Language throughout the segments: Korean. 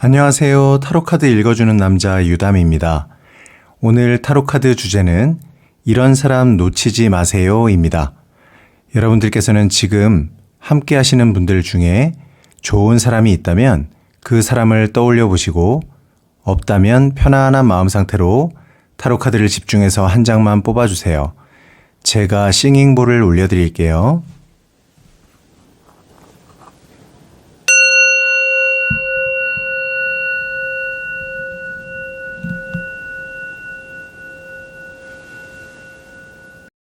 안녕하세요. 타로카드 읽어주는 남자 유담입니다. 오늘 타로카드 주제는 이런 사람 놓치지 마세요 입니다. 여러분들께서는 지금 함께 하시는 분들 중에 좋은 사람이 있다면 그 사람을 떠올려 보시고 없다면 편안한 마음 상태로 타로카드를 집중해서 한 장만 뽑아주세요. 제가 싱잉볼을 올려드릴게요.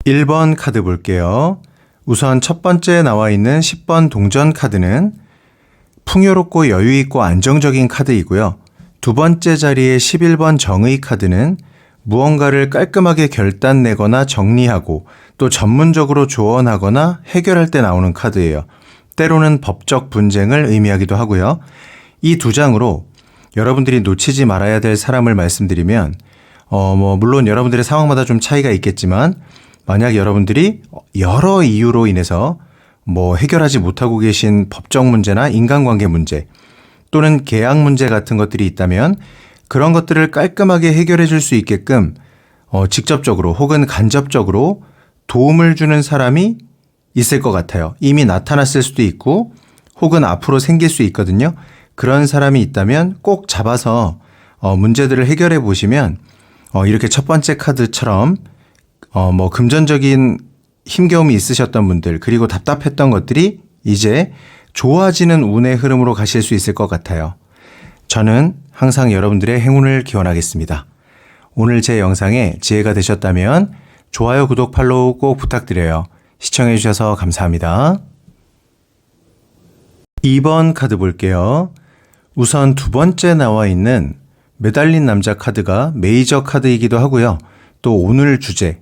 일번 카드 볼게요. 우선 첫 번째 나와 있는 10번 동전 카드는 풍요롭고 여유있고 안정적인 카드이고요. 두 번째 자리의 11번 정의 카드는 무언가를 깔끔하게 결단내거나 정리하고 또 전문적으로 조언하거나 해결할 때 나오는 카드예요. 때로는 법적 분쟁을 의미하기도 하고요. 이 두 장으로 여러분들이 놓치지 말아야 될 사람을 말씀드리면 어, 뭐, 물론 여러분들의 상황마다 좀 차이가 있겠지만, 만약 여러분들이 여러 이유로 인해서 뭐 해결하지 못하고 계신 법적 문제나 인간관계 문제 또는 계약 문제 같은 것들이 있다면 그런 것들을 깔끔하게 해결해 줄 수 있게끔 어, 직접적으로 혹은 간접적으로 도움을 주는 사람이 있을 것 같아요. 이미 나타났을 수도 있고 혹은 앞으로 생길 수 있거든요. 그런 사람이 있다면 꼭 잡아서 어, 문제들을 해결해 보시면 어, 이렇게 첫 번째 카드처럼 어, 뭐 금전적인 힘겨움이 있으셨던 분들 그리고 답답했던 것들이 이제 좋아지는 운의 흐름으로 가실 수 있을 것 같아요. 저는 항상 여러분들의 행운을 기원하겠습니다. 오늘 제 영상에 지혜가 되셨다면 좋아요, 구독, 팔로우 꼭 부탁드려요. 시청해 주셔서 감사합니다. 2번 카드 볼게요. 우선 두 번째 나와 있는 매달린 남자 카드가 메이저 카드이기도 하고요. 또 오늘 주제,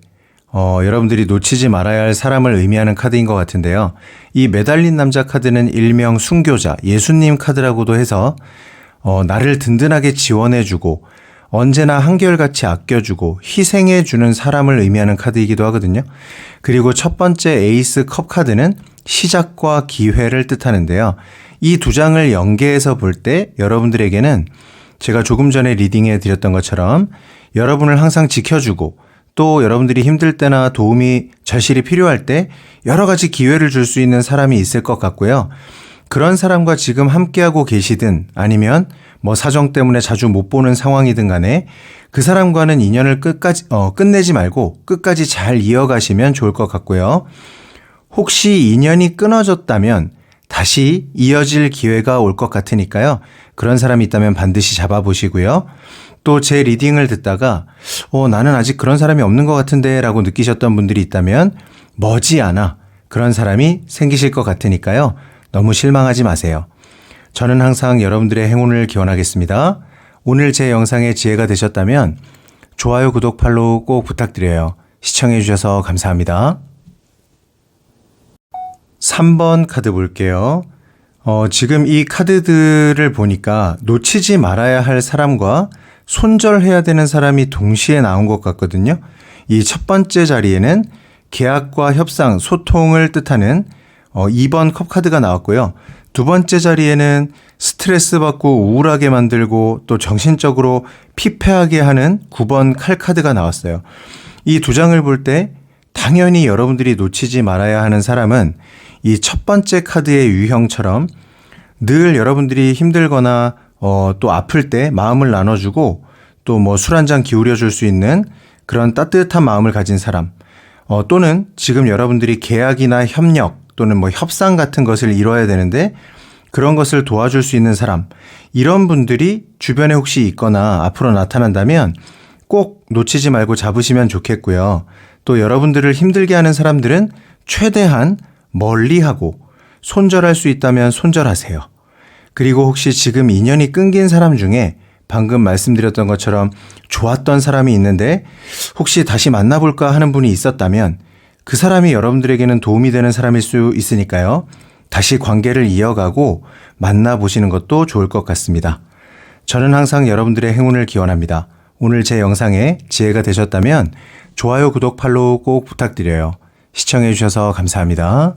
어, 여러분들이 놓치지 말아야 할 사람을 의미하는 카드인 것 같은데요. 이 매달린 남자 카드는 일명 순교자, 예수님 카드라고도 해서, 어, 나를 든든하게 지원해주고, 언제나 한결같이 아껴주고, 희생해주는 사람을 의미하는 카드이기도 하거든요. 그리고 첫 번째 에이스 컵 카드는 시작과 기회를 뜻하는데요. 이 두 장을 연계해서 볼 때 여러분들에게는 제가 조금 전에 리딩해 드렸던 것처럼 여러분을 항상 지켜주고 또 여러분들이 힘들 때나 도움이 절실히 필요할 때 여러 가지 기회를 줄 수 있는 사람이 있을 것 같고요. 그런 사람과 지금 함께하고 계시든 아니면 뭐 사정 때문에 자주 못 보는 상황이든 간에 그 사람과는 인연을 끝까지, 어, 끝내지 말고 끝까지 잘 이어가시면 좋을 것 같고요. 혹시 인연이 끊어졌다면 다시 이어질 기회가 올 것 같으니까요. 그런 사람이 있다면 반드시 잡아보시고요. 또 제 리딩을 듣다가, 어, 나는 아직 그런 사람이 없는 것 같은데 라고 느끼셨던 분들이 있다면 머지않아 그런 사람이 생기실 것 같으니까요. 너무 실망하지 마세요. 저는 항상 여러분들의 행운을 기원하겠습니다. 오늘 제 영상에 지혜가 되셨다면 좋아요, 구독, 팔로우 꼭 부탁드려요. 시청해주셔서 감사합니다. 3번 카드 볼게요. 어, 지금 이 카드들을 보니까 놓치지 말아야 할 사람과 손절해야 되는 사람이 동시에 나온 것 같거든요. 이 첫 번째 자리에는 계약과 협상, 소통을 뜻하는 어, 2번 컵 카드가 나왔고요. 두 번째 자리에는 스트레스 받고 우울하게 만들고 또 정신적으로 피폐하게 하는 9번 칼 카드가 나왔어요. 이 두 장을 볼 때 당연히 여러분들이 놓치지 말아야 하는 사람은 이 첫 번째 카드의 유형처럼 늘 여러분들이 힘들거나 어, 또 아플 때 마음을 나눠주고 또 뭐 술 한 잔 기울여 줄 수 있는 그런 따뜻한 마음을 가진 사람 어, 또는 지금 여러분들이 계약이나 협력 또는 뭐 협상 같은 것을 이뤄야 되는데 그런 것을 도와줄 수 있는 사람 이런 분들이 주변에 혹시 있거나 앞으로 나타난다면 꼭 놓치지 말고 잡으시면 좋겠고요. 또 여러분들을 힘들게 하는 사람들은 최대한 멀리하고 손절할 수 있다면 손절하세요. 그리고 혹시 지금 인연이 끊긴 사람 중에 방금 말씀드렸던 것처럼 좋았던 사람이 있는데 혹시 다시 만나볼까 하는 분이 있었다면 그 사람이 여러분들에게는 도움이 되는 사람일 수 있으니까요. 다시 관계를 이어가고 만나보시는 것도 좋을 것 같습니다. 저는 항상 여러분들의 행운을 기원합니다. 오늘 제 영상에 지혜가 되셨다면 좋아요, 구독, 팔로우 꼭 부탁드려요. 시청해주셔서 감사합니다.